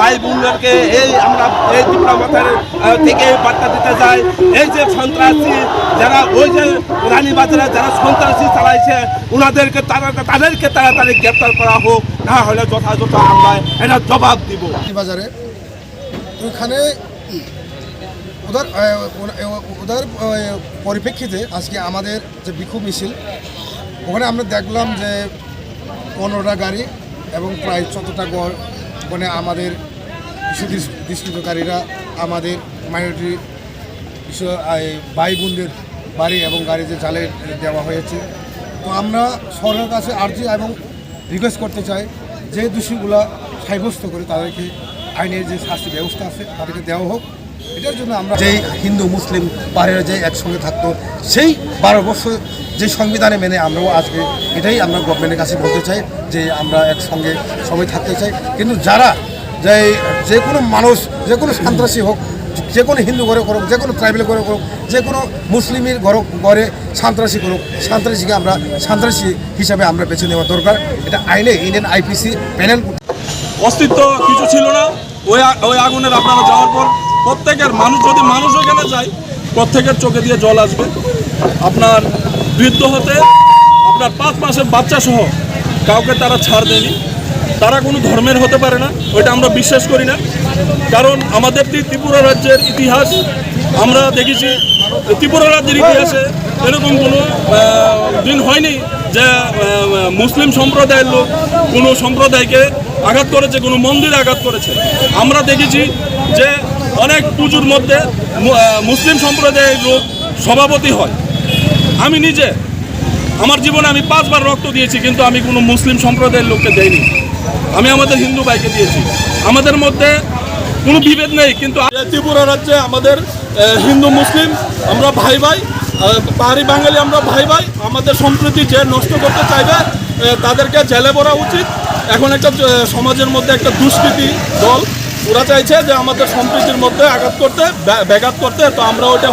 ভাই বোনদেরকে এই আমরা এই ত্রিপুরা মাথার থেকে বার্তা দিতে চাই। এই যে সন্ত্রাসী যারা, ওই যে রানীবাজারে যারা সন্ত্রাসী চালাইছে ওনাদেরকে তারা তাদেরকে তাড়াতাড়ি গ্রেপ্তার করা হোক, না হলে যথাযথ আমরা এটা জবাব দিব। বাজারে ওখানে ওদের ওদের পরিপ্রেক্ষিতে আজকে আমাদের যে বিক্ষোভ মিছিল, ওখানে আমরা দেখলাম যে পনেরোটা গাড়ি এবং প্রায় চোদ্দোটা ওখানে আমাদের কিছু আমাদের মাইনরিটি ভাই বোনদের বাড়ি এবং গাড়ি যে জালে দেওয়া হয়েছে। তো আমরা সরকারের কাছে আর্জি এবং রিকোয়েস্ট করতে চাই যে দোষীগুলা সাব্যস্ত করে তাদেরকে আইনের যে শাস্তি ব্যবস্থা আছে তাদেরকে দেওয়া হোক। এটার জন্য আমরা যেই হিন্দু, মুসলিম পাহাড়ের যে একসঙ্গে থাকতো, সেই বারো বছর যে সংবিধানে মেনে আমরাও আজকে এটাই আমরা গভর্নমেন্টের কাছে বলতে চাই যে আমরা একসঙ্গে সবাই থাকতে চাই। কিন্তু যারা যে যে কোনো মানুষ, যে কোনো সন্ত্রাসী হোক, যে কোনো হিন্দু ঘরে করুক, যে কোনো ট্রাইবেল ঘরে করুক, যে কোনো মুসলিমের ঘর, ঘরে সন্ত্রাসী করুক, সন্ত্রাসীকে আমরা সন্ত্রাসী হিসাবে আমরা বেছে নেওয়া দরকার। এটা আইনে ইন্ডিয়ান আইপিসি প্যানেল অস্তিত্ব কিছু ছিল না। ওই ওই আগুনের আপনারা যাওয়ার পর প্রত্যেকের মানুষ, যদি মানুষ ওখানে যায়, প্রত্যেকের চোখে দিয়ে জল আসবে। আপনার বৃদ্ধ হতে আপনার পাঁচ মাসের বাচ্চা সহ কাউকে তারা ছাড় দেয়নি। তারা কোনো ধর্মের হতে পারে না, ওইটা আমরা বিশ্বাস করি না। কারণ আমাদের ত্রি- ত্রিপুরা রাজ্যের ইতিহাস, আমরা দেখেছি ত্রিপুরা রাজ্যের ইতিহাসে এরকম কোনো দিন হয়নি যে মুসলিম সম্প্রদায়ের লোক কোনো সম্প্রদায়কে আঘাত করেছে, কোনো মন্দিরে আঘাত করেছে। আমরা দেখেছি যে অনেক পুজোর মধ্যে মুসলিম সম্প্রদায়ের লোক সভাপতি হয়। আমি নিজে, আমার জীবনে আমি পাঁচবার রক্ত দিয়েছি, কিন্তু আমি কোনো মুসলিম সম্প্রদায়ের লোককে দেইনি। আমি আমাদের হিন্দু ভাইকে দিয়েছি। আমাদের মধ্যে কোনো বিভেদ নেই, কিন্তু ত্রিপুরা রাজ্যে আমাদের হিন্দু, মুসলিম, আমরা ভাই ভাই পাহাড়ি বাঙালি আমরা ভাই ভাই, আমাদের সম্প্রীতি যে নষ্ট করতে চাইবে তাদেরকে জেলে পড়া উচিত। এখন একটা সমাজের মধ্যে একটা দুষ্কৃতি দল, ওরা চাইছে যে আমাদের সম্প্রীতির মধ্যে আঘাত করতে, ব্যা- ব্যাঘাত করতে, তো আমরা ওটা